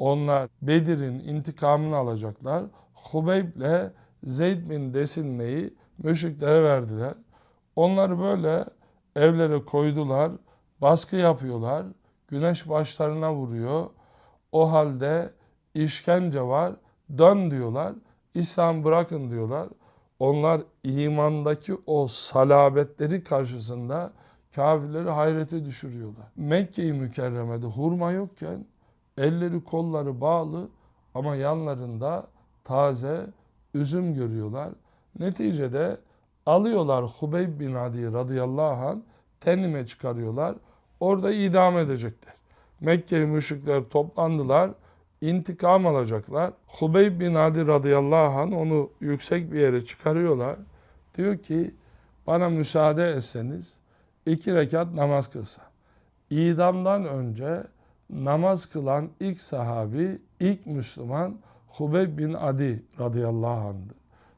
Onlar Bedir'in intikamını alacaklar. Hubeyb Zeyd bin Desinne'yi müşriklere verdiler. Onları böyle evlere koydular, baskı yapıyorlar. Güneş başlarına vuruyor. O halde işkence var. Dön diyorlar. İslam bırakın diyorlar. Onlar imandaki o salabetleri karşısında kafirleri hayrete düşürüyorlar. Mekke-i Mükerreme'de hurma yokken elleri kolları bağlı ama yanlarında taze üzüm görüyorlar. Neticede alıyorlar Hubeyb bin Adi radıyallahu anh tenime çıkarıyorlar. Orada idam edecekler. Mekkeli müşrikler toplandılar. intikam alacaklar. Hubeyb bin Adi radıyallahu anh onu yüksek bir yere çıkarıyorlar. Diyor ki bana müsaade etseniz iki rekat namaz kılsa. İdamdan önce namaz kılan ilk sahabi, ilk Müslüman Hubeyb bin Adi radıyallahu anh'dır.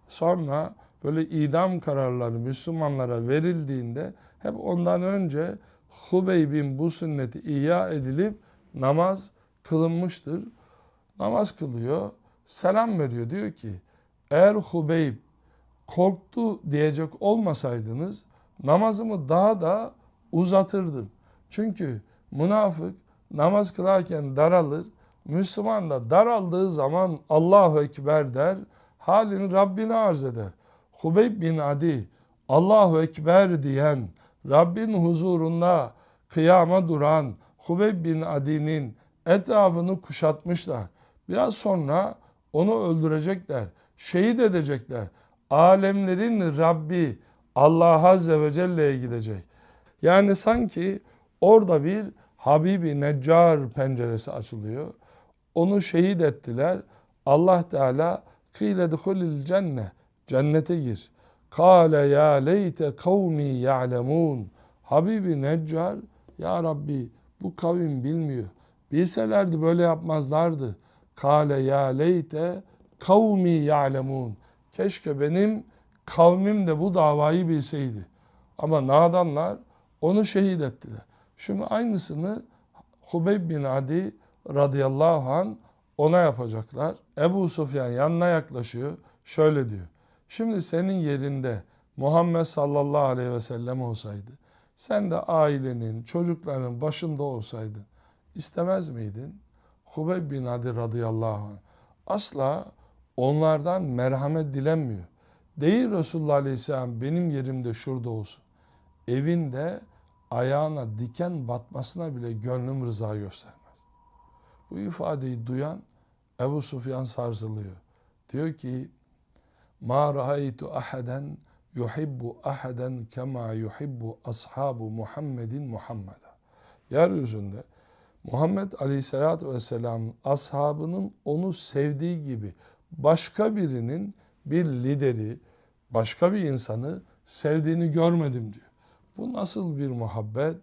Sonra böyle idam kararları Müslümanlara verildiğinde hep ondan önce Hubeyb'in bu sünneti ihya edilip namaz kılınmıştır. Namaz kılıyor, selam veriyor. Diyor ki eğer Hubeyb korktu diyecek olmasaydınız namazımı daha da uzatırdım. Çünkü münafık namaz kılarken daralır. Müslüman da daraldığı zaman Allahu Ekber der. Halini Rabbine arz eder. Hubeyb bin Adi Allahu Ekber diyen Rabbin huzurunda kıyama duran Hubeyb bin Adi'nin etrafını kuşatmışlar. Biraz sonra onu öldürecekler. Şehit edecekler. Alemlerin Rabbi Allah Azze ve Celle'ye gidecek. Yani sanki orada bir Habibi Neccar penceresi açılıyor. Onu şehit ettiler. Allah Teala kıyle duhulil cenne cennete gir. Kale ya leyte kavmi ya'lemun. Habibi Neccar ya Rabbi bu kavim bilmiyor. Bilselerdi böyle yapmazlardı. Kale ya leyte kavmi ya'lemun. Keşke benim kavmim de bu davayı bilseydi. Ama nadanlar onu şehit ettiler. Şimdi aynısını Hubeyb bin Adi radıyallahu an ona yapacaklar. Ebu Sufyan yanına yaklaşıyor. Şöyle diyor. Şimdi senin yerinde Muhammed sallallahu aleyhi ve sellem olsaydı, sen de ailenin, çocukların başında olsaydın, istemez miydin? Hubeyb bin Adi radıyallahu anh asla onlardan merhamet dilenmiyor. Değil Resulullah aleyhisselam benim yerimde şurada olsun. Evinde ayağına diken batmasına bile gönlüm rıza göstermez. Bu ifadeyi duyan Ebu Sufyan sarsılıyor. Diyor ki Ma ra'aytu ahaden yuhibbu ahaden kema yuhibbu ashabu Muhammedin Muhammed'a. Yeryüzünde Muhammed Aleyhisselatü Vesselam ashabının onu sevdiği gibi başka birinin bir lideri, başka bir insanı sevdiğini görmedim diyor. Bu nasıl bir muhabbet,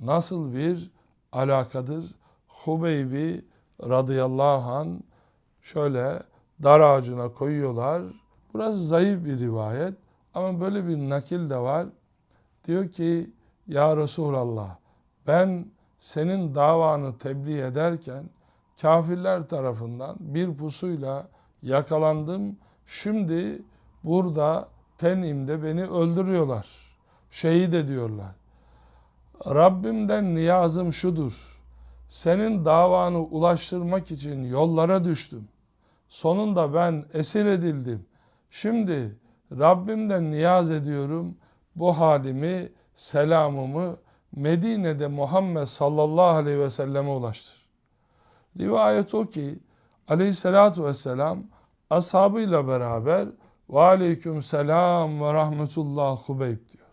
nasıl bir alakadır? Hubeybi radıyallahu an şöyle dar ağacına koyuyorlar. Burası zayıf bir rivayet ama böyle bir nakil de var. Diyor ki ya Resulallah ben senin davanı tebliğ ederken kafirler tarafından bir pusuyla yakalandım. Şimdi burada tenimde beni öldürüyorlar. Şehit ediyorlar. Rabbimden niyazım şudur. Senin davanı ulaştırmak için yollara düştüm. Sonunda ben esir edildim. Şimdi Rabbimden niyaz ediyorum. Bu halimi, selamımı Medine'de Muhammed sallallahu aleyhi ve selleme ulaştır. Rivayet o ki aleyhissalatu vesselam ashabıyla beraber ve aleyküm selam ve rahmetullah Hubeyb diyor.